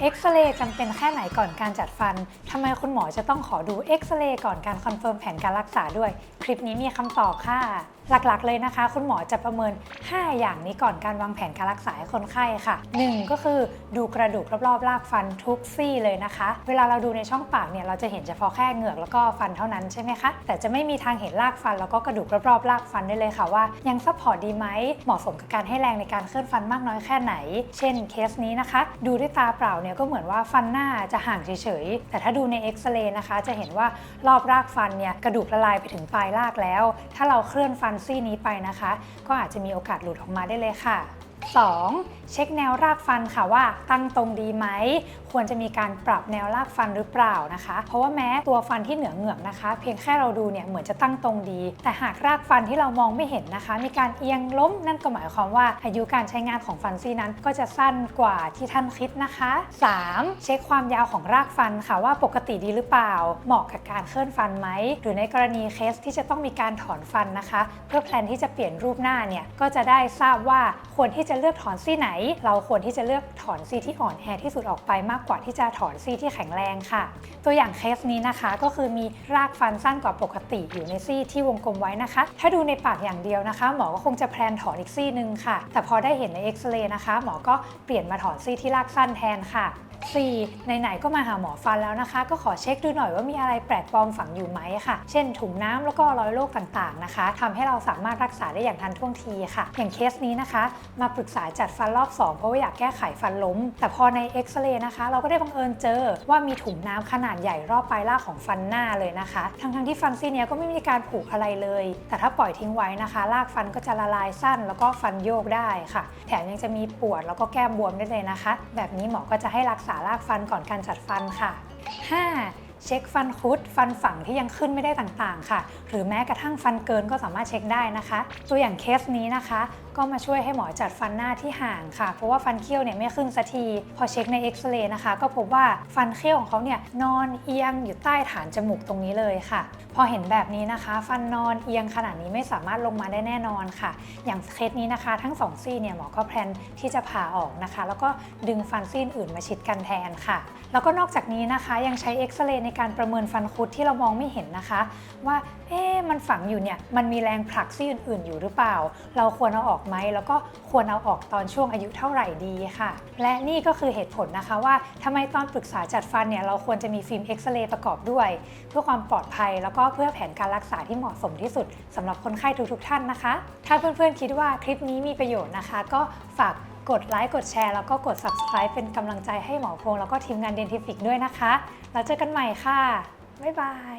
เอ็กซเรย์จำเป็นแค่ไหนก่อนการจัดฟัน ทำไมคุณหมอจะต้องขอดูเอ็กซเรย์ก่อนการคอนเฟิร์มแผนการรักษาด้วย คลิปนี้มีคำตอบค่ะ หลักๆเลยนะคะ คุณหมอจะประเมิน 5 อย่างนี้ก่อนการวางแผนการรักษาให้คนไข้ค่ะ 1 ก็คือดูกระดูกรอบๆรากฟันทุกซี่เลยนะคะ เวลาเราดูในช่องปากเนี่ยเราจะเห็นเฉพาะแค่เหงือกแล้วก็ฟันเท่านั้นใช่ไหมคะ แต่จะไม่มีทางเห็นรากฟันแล้วก็กระดูกรอบๆรากฟันได้เลยค่ะว่า ยังซัพพอร์ตดีไหมเหมาะสมกับการให้แรงในการเคลื่อนฟันมากน้อยแค่ไหน เช่นเคสนี้นะคะ ดูด้วยตาเปล่าเนี่ยก็เหมือนว่าฟันหน้าจะห่างเฉยๆ แต่ถ้าดูในเอ็กซเรย์นะคะ จะเห็นว่ารอบรากฟันเนี่ยกระดูกละลายไปถึงปลายรากแล้ว ถ้าเราเคลื่อนฟันซี่นี้ไปนะคะ ก็อาจจะมีโอกาสหลุดออกมาได้เลยค่ะ 2. เช็คแนวรากฟันค่ะว่าตั้งตรงดีไหม ควรจะมีการปรับแนวรากฟันหรือเปล่านะคะ เพราะว่าแม้ตัวฟันที่เหนือเหงือกนะคะ เพียงแค่เราดูเนี่ยเหมือนจะตั้งตรงดี แต่หากรากฟันที่เรามองไม่เห็นนะคะ มีการเอียงล้มนั่นก็หมายความว่า อายุการใช้งานของฟันซี่นั้น ก็จะสั้นกว่าที่ท่านคิดนะคะ 3. เช็คความยาวของรากฟันค่ะว่าปกติดีหรือเปล่า เหมาะกับการเคลื่อนฟันไหมหรือในกรณีเคสที่จะต้องมีการถอนฟันนะคะ เพื่อแพลนที่จะเปลี่ยนรูปหน้าเนี่ยก็จะได้ทราบว่าควรที่จะเลือกถอนซี่ไหน เราควรที่จะเลือกถอนซี่ที่อ่อนแอที่สุดออกไปมากกว่าที่จะถอนซี่ที่แข็งแรงค่ะ ตัวอย่างเคสนี้นะคะก็คือมีรากฟันสั้นกว่าปกติอยู่ในซี่ที่วงกลมไว้นะคะ ถ้าดูในปากอย่างเดียวนะคะ หมอก็คงจะแพลนถอนอีกซี่หนึ่งค่ะ แต่พอได้เห็นในเอ็กซเรย์นะคะ หมอก็เปลี่ยนมาถอนซี่ที่รากสั้นแทนค่ะ 4. ไหนๆก็มาหาหมอฟันแล้วนะคะ ก็ขอเช็คดูหน่อยว่ามีอะไรแปลกปลอมฝังอยู่ไหมค่ะ เช่นถุงน้ำแล้วก็รอยโรคต่างๆนะคะทำให้เราสามารถรักษาได้อย่างทันท่วงทีค่ะ อย่างเคสนี้นะคะ มาปรึกษาจัดฟันรอบ 2 เพราะว่าอยากแก้ไขฟันล้ม แต่พอในเอ็กซเรย์นะคะ เราก็ได้บังเอิญเจอว่ามีถุงน้ำขนาดใหญ่รอบปลายราของฟันหน้าเลยนะคะ ทั้งๆที่ฟันซี่เนี้ยก็ไม่มีการผูกอะไรเลย แต่ถ้าปล่อยทิ้งไว้นะคะ รากฟันก็จะละลายสั้น แล้วก็ฟันโยกได้ค่ะ แถมยังจะมีปวดแล้วก็แก้มบวมได้เลยนะคะ แบบนี้หมอก็จะให้รักษารากฟันก่อนการจัดฟันค่ะ 5. เช็คฟันคุด ฟันฝังที่ยังขึ้นไม่ได้ต่างๆ ค่ะ หรือแม้กระทั่งฟันเกินก็สามารถเช็คได้นะคะ ตัวอย่างเคสนี้นะคะ ก็มาช่วยให้หมอจัดฟันหน้าที่ห่างค่ะ เพราะว่าฟันเคี้ยวเนี่ยไม่ขึ้นสักที พอเช็คในเอ็กซเรย์นะคะ ก็พบว่าฟันเคี้ยวของเขาเนี่ยนอนเอียงอยู่ใต้ฐานจมูกตรงนี้เลยค่ะ พอเห็นแบบนี้นะคะ ฟันนอนเอียงขนาดนี้ไม่สามารถลงมาได้แน่นอนค่ะ อย่างเคสนี้นะคะ ทั้งสองซี่เนี่ยหมอก็แพลนที่จะผ่าออกนะคะ แล้วก็ดึงฟันซี่อื่นมาชิดกันแทนค่ะ แล้วก็นอกจากนี้นะคะยังใช้เอ็กซเรย์ในการประเมินฟันคุดที่เรามองไม่เห็นนะคะ ว่าเอ๊มันฝังอยู่เนี่ยมันมีแรงผลักซี่อื่นๆ อยู่หรือเปล่า เราควรเอาออกไหมแล้วก็ควรเอาออกตอนช่วงอายุเท่าไหร่ดีค่ะ และนี่ก็คือเหตุผลนะคะว่าทำไมตอนปรึกษาจัดฟันเนี่ยเราควรจะมีฟิล์มเอ็กซเรย์ประกอบด้วย เพื่อความปลอดภัยแล้วก็เพื่อแผนการรักษาที่เหมาะสมที่สุดสำหรับคนไข้ทุกๆ ท่านนะคะ ถ้าเพื่อนๆคิดว่าคลิปนี้มีประโยชน์นะคะ ก็ฝาก กดไลค์กดแชร์แล้วก็กด subscribe เป็นกำลังใจให้หมอพงแล้วก็ทีมงานเดนทิฟิกด้วยนะคะ แล้วเจอกันใหม่ค่ะ บ๊ายบาย